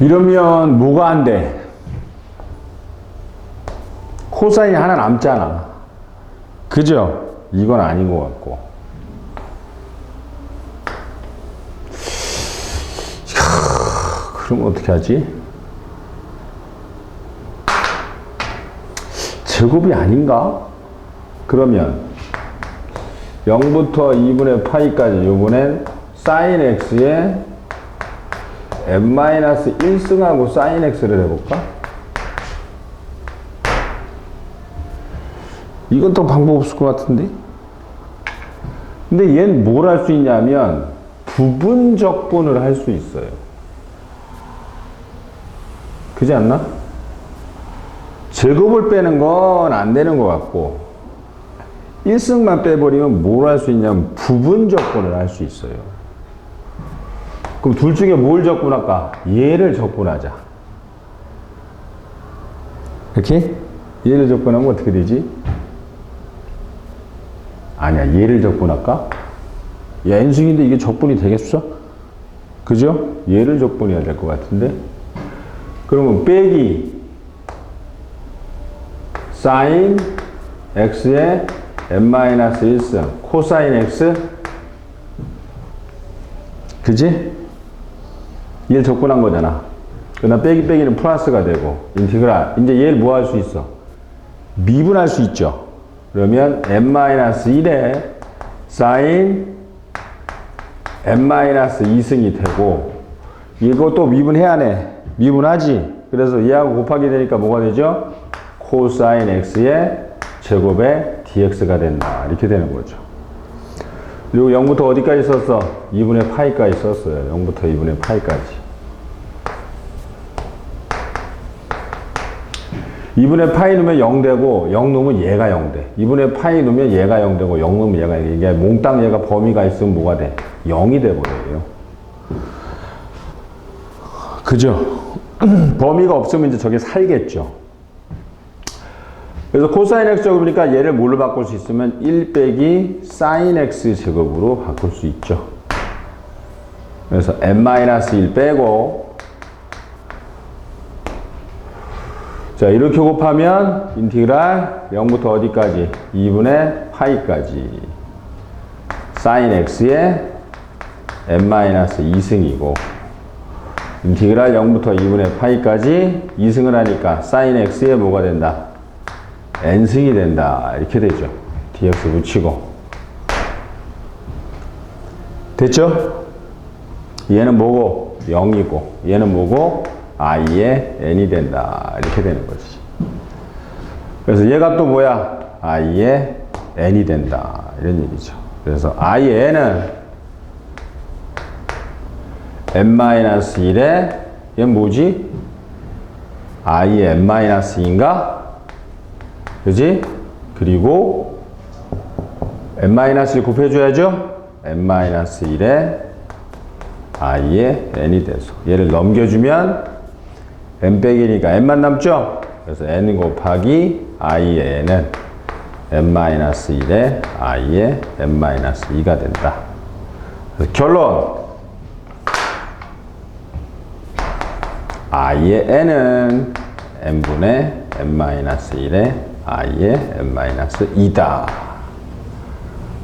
이러면 뭐가 안 돼? 코사인이 하나 남잖아. 그죠? 이건 아닌 것 같고. 그럼 어떻게 하지? 제곱이 아닌가? 그러면 0부터 2분의 파이까지 요번엔 sin x에 n-1승하고 sin x를 해볼까? 이건 또 방법 없을 것 같은데? 근데 얘는 뭘 할 수 있냐면 부분 적분을 할 수 있어요. 그지 않나? 제곱을 빼는 건 안 되는 것 같고 1승만 빼버리면 뭘 할 수 있냐면 부분 적분을 할 수 있어요. 그럼 둘 중에 뭘 적분할까? 얘를 적분하자. 이렇게? 얘를 적분하면 어떻게 되지? 아니야, 얘를 적분할까? 야, n승인데 이게 적분이 되겠어? 그죠? 얘를 적분해야 될 것 같은데? 그러면 빼기 sin x의 n-1승 코사인 x 그지? 얘를 적분한 거잖아. 그다음 빼기 빼기는 플러스가 되고 인티그랄 이제 얘를 뭐 할 수 있어? 미분할 수 있죠. 그러면 n-1에 sin n-2승이 되고 또 미분해야 해. 미분하지. 그래서 얘하고 곱하기 되니까 뭐가 되죠? 코사인 x의 제곱에 dx가 된다. 이렇게 되는 거죠. 그리고 0부터 어디까지 썼어? 2분의 파이까지 썼어요. 0부터 2분의 파이까지. 2분의 파이 넣으면 0 되고 0 넣으면 얘가 0 돼. 2분의 파이 넣으면 얘가 0 되고 0 넣으면 얘가 0 돼. 이게 몽땅 얘가 범위가 있으면 뭐가 돼? 0이 돼 버려요. 그죠? 범위가 없으면 이제 저게 살겠죠. 그래서 코사인 x 제곱이니까 얘를 뭘로 바꿀 수 있으면 1 빼기 사인 x 제곱으로 바꿀 수 있죠. 그래서 n-1 빼고 자 이렇게 곱하면 인티그랄 0부터 어디까지? 2분의 파이까지 사인 x의 n-2승이고 인티그랄 0부터 2분의 파이까지 2승을 하니까 사인 x의 뭐가 된다? n승이 된다. 이렇게 되죠. dx 붙이고. 됐죠? 얘는 뭐고? 0이고, 얘는 뭐고? I의 n이 된다. 이렇게 되는 거지. 그래서 얘가 또 뭐야? i의 n이 된다. 이런 얘기죠. 그래서 i의 n은 n-1에 얘는 뭐지? i의 n-2인가? 그지? 그리고 n-1을 곱해줘야죠? n-1에 i의 n이 돼서 얘를 넘겨주면 n 빼기니까 n만 남죠? 그래서 n 곱하기 i의 n은 n-1에 i의 n-2가 된다. 결론 i의 n은 n분의 n-1에 i의 n-2다.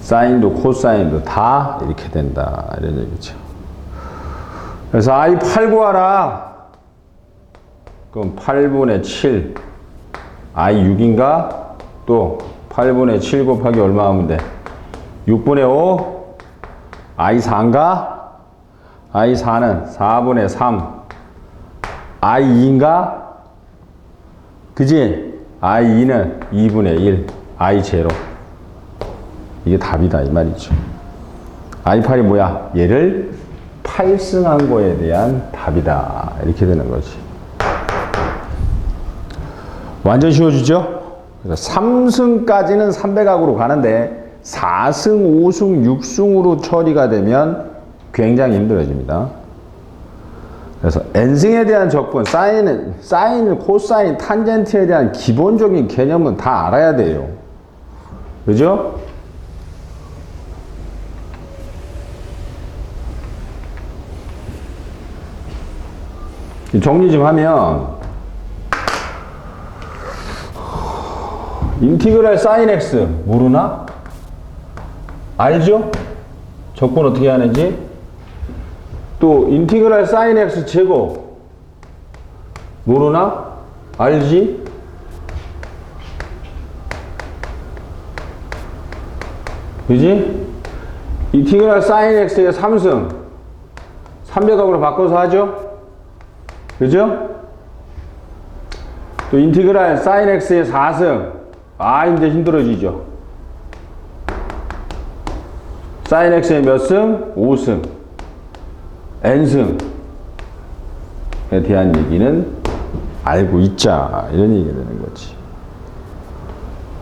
사인도 코사인도 다 이렇게 된다. 이런 얘기죠. 그래서 i 8 구하라. 그럼 8분의 7. i 6인가? 또 8분의 7 곱하기 얼마 하면 돼? 6분의 5. i 4인가? i 4는 4분의 3. i 2인가? 그지? i2는 2분의 1, i0. 이게 답이다, 이 말이죠. i8이 뭐야? 얘를 8승한 거에 대한 답이다. 이렇게 되는 거지. 완전 쉬워지죠? 그래서 3승까지는 300각으로 가는데 4승, 5승, 6승으로 처리가 되면 굉장히 힘들어집니다. 그래서 n승에 대한 적분, 사인, 사인, 코사인, 탄젠트에 대한 기본적인 개념은 다 알아야 돼요. 그죠? 정리 좀 하면 인티그랄 사인 x 모르나? 알죠? 적분 어떻게 하는지? 또 인티그랄 사인 x 제곱 모르나? 알지? 그지? 인티그랄 사인 x의 3승 300각으로 바꿔서 하죠? 그죠? 또 인티그랄 사인 x의 4승 아 이제 힘들어지죠. 사인 x의 몇 승? 5승. N승에 대한 얘기는 알고 있자. 이런 얘기가 되는 거지.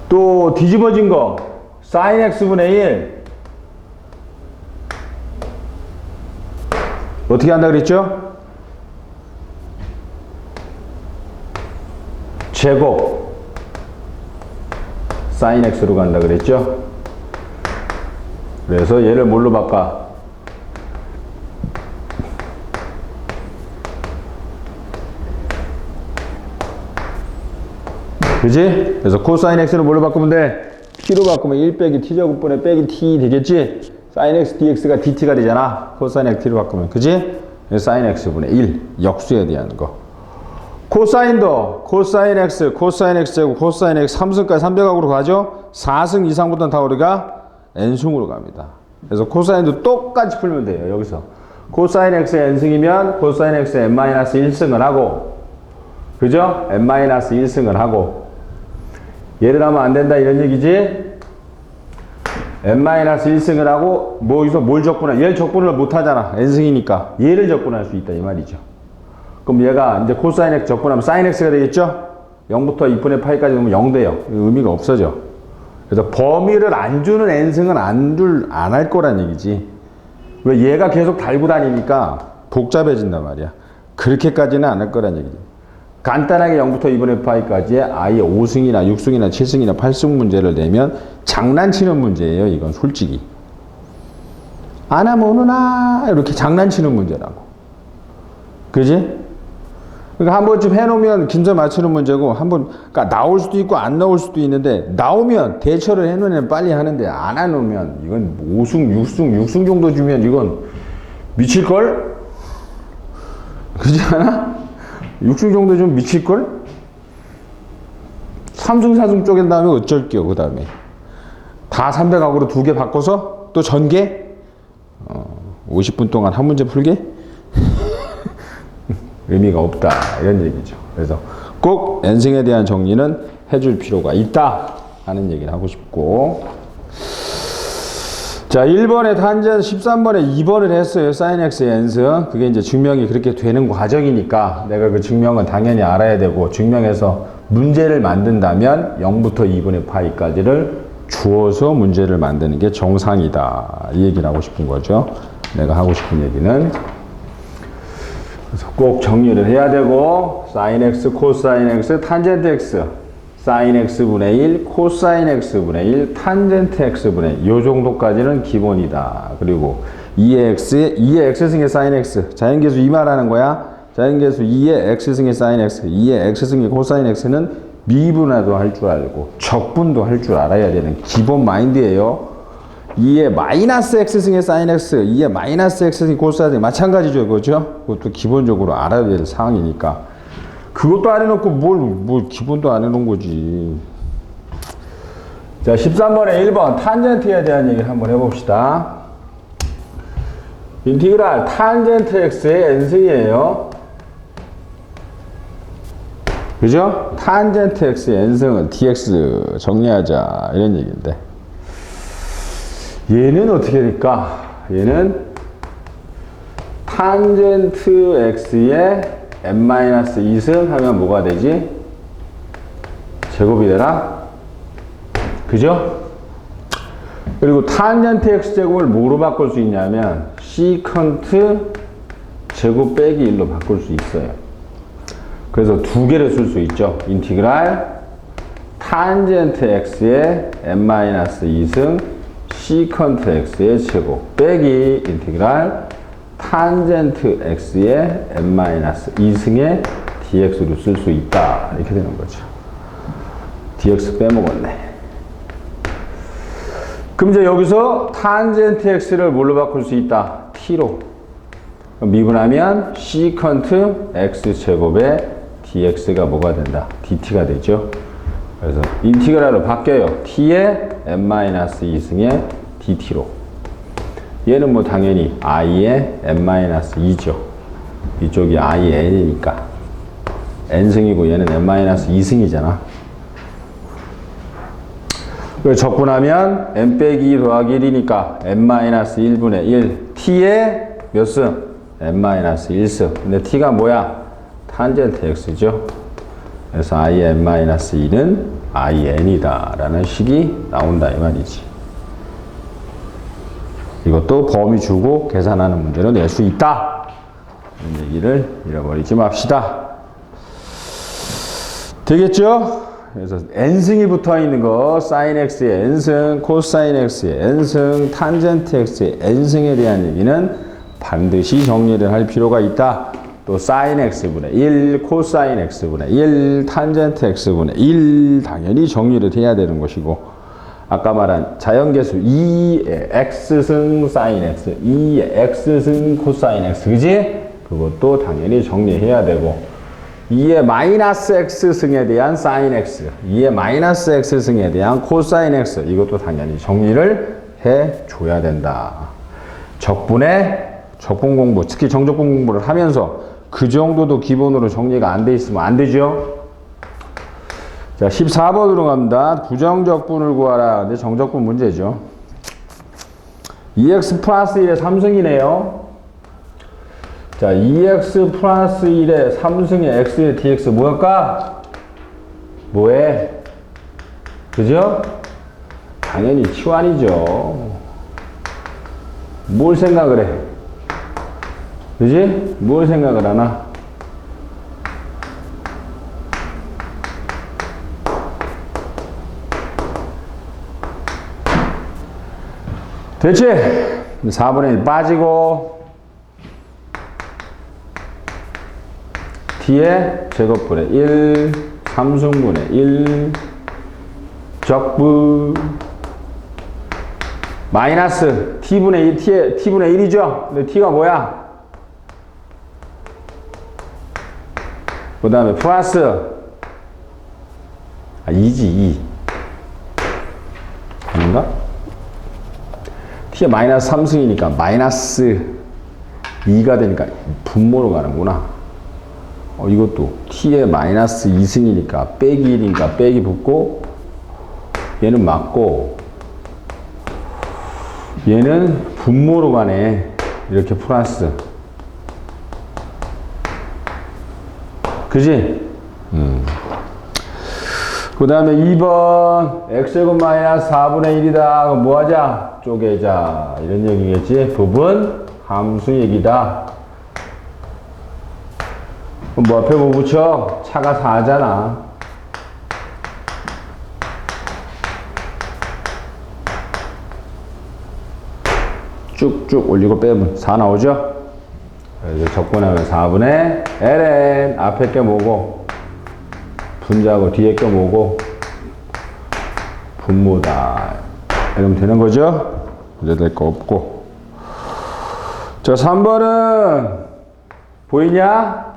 또 뒤집어진 거. 사인 x분의 1 어떻게 한다 그랬죠? 제곱 사인 x로 간다 그랬죠? 그래서 얘를 뭘로 바꿔? 그지? 그래서 코사인 x를 뭘로 바꾸면 돼? t로 바꾸면 1 빼기 t제곱분의 빼기 t 되겠지? 사인 x dx가 dt가 되잖아. 코사인 x t로 바꾸면. 그지? 사인 x분의 1. 역수에 대한 거. 코사인도 코사인 x, 코사인 x 제곱, 코사인 x 3승까지 300각으로 가죠? 4승 이상부터는 다 우리가 n승으로 갑니다. 그래서 코사인도 똑같이 풀면 돼요. 여기서. 코사인 x의 n승이면 코사인 x의 n-1승을 하고 그죠? n-1승을 하고 얘를 하면 안 된다 이런 얘기지? n-1승을 하고 뭐 여기서 뭘 적분해? 얘를 적분을 못 하잖아. n승이니까 얘를 적분할 수 있다 이 말이죠. 그럼 얘가 이제 코사인 x 적분하면 사인 x가 되겠죠? 0부터 2분의 파이까지 넣으면 0 돼요. 의미가 없어져. 그래서 범위를 안 주는 n승은 안 줄, 안 할 거란 얘기지. 왜 얘가 계속 달고 다니니까 복잡해진단 말이야. 그렇게까지는 안 할 거란 얘기지. 간단하게 0부터 2분의 파이까지의 아예 5승이나 6승이나 7승이나 8승 문제를 내면 장난치는 문제예요. 이건 솔직히. 안 하면 오느나 이렇게 장난치는 문제라고. 그지? 그러니까 한 번쯤 해놓으면 긴서 맞추는 문제고 한번 그러니까 나올 수도 있고 안 나올 수도 있는데 나오면 대처를 해놓으면 빨리 하는데 안 해놓으면 이건 5승, 6승, 6승 정도 주면 이건 미칠걸? 그지 않아? 6승 정도 좀 미칠걸? 3승, 4승 쪼갠 다음에 어쩔게요 그 다음에 다 300하고로 두 개 바꿔서 또 전개? 어, 50분 동안 한 문제 풀게? 의미가 없다 이런 얘기죠. 그래서 꼭 n승에 대한 정리는 해줄 필요가 있다 하는 얘기를 하고 싶고 자 1번에 탄젠 13번에 2번을 했어요. sin x의 n승 그게 이제 증명이 그렇게 되는 과정이니까 내가 그 증명은 당연히 알아야 되고 증명해서 문제를 만든다면 0부터 2분의 파이까지를 주어서 문제를 만드는 게 정상이다 이 얘기를 하고 싶은 거죠. 내가 하고 싶은 얘기는 그래서 꼭 정리를 해야 되고 sin x, 코사인 x, 탄젠트 x sin x분의 1, 코사인 x분의 1, 탄젠트 x분의 1. 요 정도까지는 기본이다. 그리고 2의 x에 2의 x승의 sin x. 자연계수 2 말하는 거야. 자연계수 2의 x승의 sin x, 2의 x승의 코사인 x는 미분화도 할 줄 알고 적분도 할 줄 알아야 되는 기본 마인드예요. 2의 마이너스 x승의 sin x, 2의 마이너스 x승의 코사인 마찬가지죠. 그죠? 그것도 기본적으로 알아야 될 사항이니까. 그것도 안 해놓고 뭘, 뭘 기본도 안 해놓은 거지. 자, 13번에 1번 탄젠트에 대한 얘기를 한번 해봅시다. 인티그랄 탄젠트 x의 n승이에요. 그죠? 탄젠트 x의 n승은 dx 정리하자 이런 얘기인데 얘는 어떻게 될까? 얘는 탄젠트 x의 n-2승 하면 뭐가 되지? 제곱이 되나? 그죠? 그리고 탄젠트 x제곱을 뭐로 바꿀 수 있냐면 시컨트 제곱 빼기 1로 바꿀 수 있어요. 그래서 두 개를 쓸 수 있죠. 인티그랄 탄젠트 x의 n-2승 시컨트 x의 제곱 빼기 인티그랄 탄젠트 x의 n-2승의 dx로 쓸 수 있다. 이렇게 되는 거죠. dx 빼먹었네. 그럼 이제 여기서 탄젠트 x를 뭘로 바꿀 수 있다? t로. 미분하면 시컨트 x 제곱에 dx가 뭐가 된다? dt가 되죠. 그래서 인티그랄로 바뀌어요. t의 n-2승의 dt로. 얘는 뭐 당연히 i의 n-2죠. 이쪽이 i의 n이니까. n승이고 얘는 n-2승이잖아. 그걸 적분하면 n 빼기 2 더하기 1이니까 n-1분의 1. t의 몇 승? n-1승. 근데 t가 뭐야? 탄젠트 x죠. 그래서 i n-2는 in이다 라는 식이 나온다 이 말이지. 이것도 범위 주고 계산하는 문제로 낼 수 있다. 이런 얘기를 잃어버리지 맙시다. 되겠죠? 그래서 n승이 붙어 있는 거 sin x의 n승, 코사인 x의 n승, 탄젠트 x의 n승에 대한 얘기는 반드시 정리를 할 필요가 있다. 또 sin x분의 1, 코사인 x분의 1, 탄젠트 x분의 1 당연히 정리를 해야 되는 것이고 아까 말한 자연계수 2의 x승 sin x, 2의 x승 코사인 x 그지? 그것도 당연히 정리해야 되고 2의 마이너스 x승에 대한 sin x, 2의 마이너스 x승에 대한 코사인 x 이것도 당연히 정리를 해줘야 된다. 적분의 적분 공부, 특히 정적분 공부를 하면서 그 정도도 기본으로 정리가 안 돼 있으면 안 되죠. 자, 14번으로 갑니다. 부정적분을 구하라. 근데 정적분 문제죠. 2x 플러스 1의 3승이네요. 자, 2x 플러스 1의 3승의 x의 dx 뭐일까? 뭐해? 그죠? 당연히 치환이죠. 뭘 생각을 해? 그지? 뭘 생각을 하나? 됐지? 4분의 1 빠지고 뒤에 제곱분의 1 삼승분의 1 적분 마이너스 t분의 1 t의 t분의 1이죠 근데 t가 뭐야 그 다음에 플러스 아 2지 2 아닌가? t가 마이너스 3승이니까 마이너스 2가 되니까 분모로 가는구나. 어, 이것도 t의 마이너스 2승이니까 빼기 1이니까 빼기 붙고 얘는 맞고 얘는 분모로 가네. 이렇게 플러스. 그지? 그 다음에 2번 x제곱 마이너스 4분의 1이다. 그럼 뭐 하자? 쪼개자. 이런 얘기겠지? 부분 함수 얘기다. 그럼 뭐 앞에 뭐 붙여? 차가 4잖아. 쭉쭉 올리고 빼면 4 나오죠? 그래서 적분하면 4분의 ln 앞에 게 뭐고 분자하고 뒤에 게 뭐고 분모다. 이러면 되는 거죠? 문제 될 거 없고. 자 3번은 보이냐?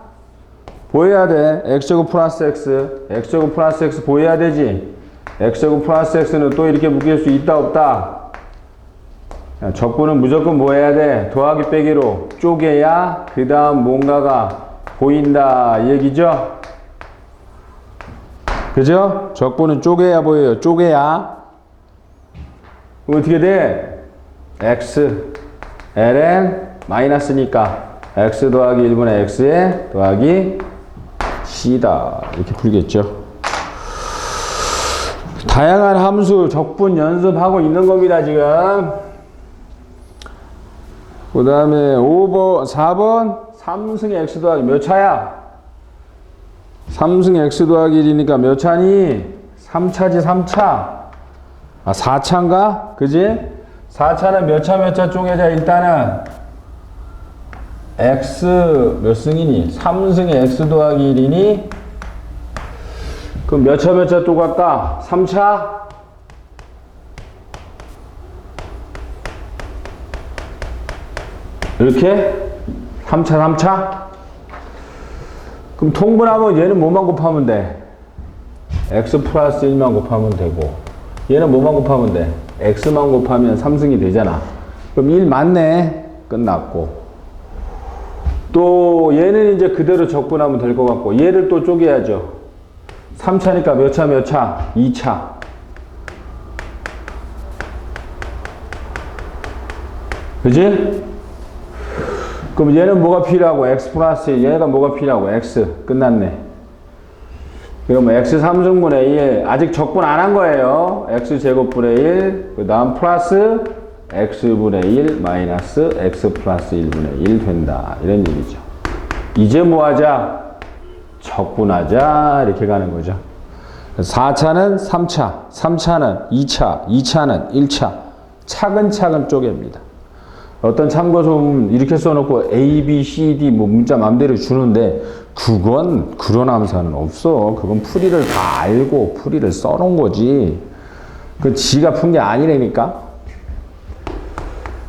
보여야 돼. X제곱 플러스 x. X제곱 플러스 x 보여야 되지. X제곱 플러스 x는 또 이렇게 묶일 수 있다 없다? 야, 적분은 무조건 뭐 해야 돼? 더하기 빼기로 쪼개야 그 다음 뭔가가 보인다 이 얘기죠? 그죠? 적분은 쪼개야 보여요. 쪼개야. 어떻게 돼? x ln 마이너스니까 x 더하기 1분의 x에 더하기 c다. 이렇게 풀겠죠. 다양한 함수 적분 연습하고 있는 겁니다, 지금. 그 다음에 5번, 4번 3승 x 더하기 몇 차야? 3승 x 더하기 1이니까 몇 차니? 3차지 3차 아 4차인가? 그지? 4차는 몇 차 몇 차 쪼개자 일단은 x 몇 승이니? 3승에 x 더하기 1이니? 그럼 몇 차 몇차또 갈까? 3차? 이렇게? 3차 3차? 그럼 통분하면 얘는 뭐만 곱하면 돼? x 플러스 1만 곱하면 되고 얘는 뭐만 곱하면 돼? x만 곱하면 3승이 되잖아 그럼 1 맞네 끝났고 또 얘는 이제 그대로 적분하면 될 것 같고 얘를 또 쪼개야죠 3차니까 몇 차 몇 차? 2차 그지? 그럼 얘는 뭐가 필요하고 x 플러스 1 얘가 뭐가 필요하고 x? 끝났네. 그러면 x 3승분의 1 아직 적분 안 한 거예요. X 제곱분의 1 그 다음 플러스 x분의 1 마이너스 x 플러스 1분의 1 된다. 이런 얘기죠. 이제 뭐 하자? 적분하자. 이렇게 가는 거죠. 4차는 3차 3차는 2차 2차는 1차. 차근차근 쪼갭니다 어떤 참고서 보면 이렇게 써놓고 A, B, C, D 뭐 문자 맘대로 주는데 그건 그런 함수는 없어. 그건 풀이를 다 알고 풀이를 써놓은 거지. 그 지가 푼 게 아니라니까.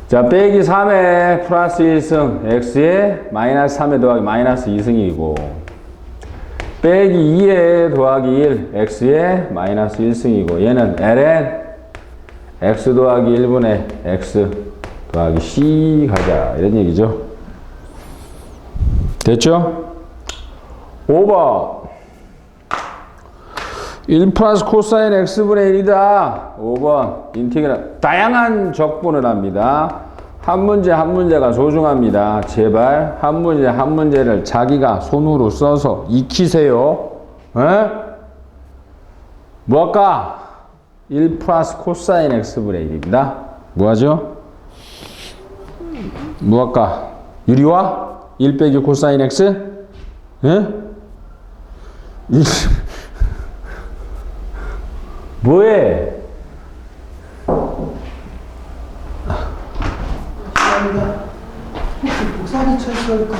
자, 빼기 3에 플러스 1승, x에 마이너스 3에 더하기 마이너스 2승이고, 빼기 2에 더하기 1, x에 마이너스 1승이고, 얘는 ln x 더하기 1분의 x 더하기 C 가자. 이런 얘기죠. 됐죠? 5번 1 플러스 코사인 x분의 1이다. 5번. 인티그랄. 다양한 적분을 합니다. 한 문제 한 문제가 소중합니다. 제발 한 문제 한 문제를 자기가 손으로 써서 익히세요. 에? 뭐 할까? 1 플러스 코사인 x분의 1입니다. 뭐 하죠? 뭐 할까? 유리와 1 빼기 코사인 x? 예? 이- 뭐해? 감사합니다. 혹시 복사기 철수할까?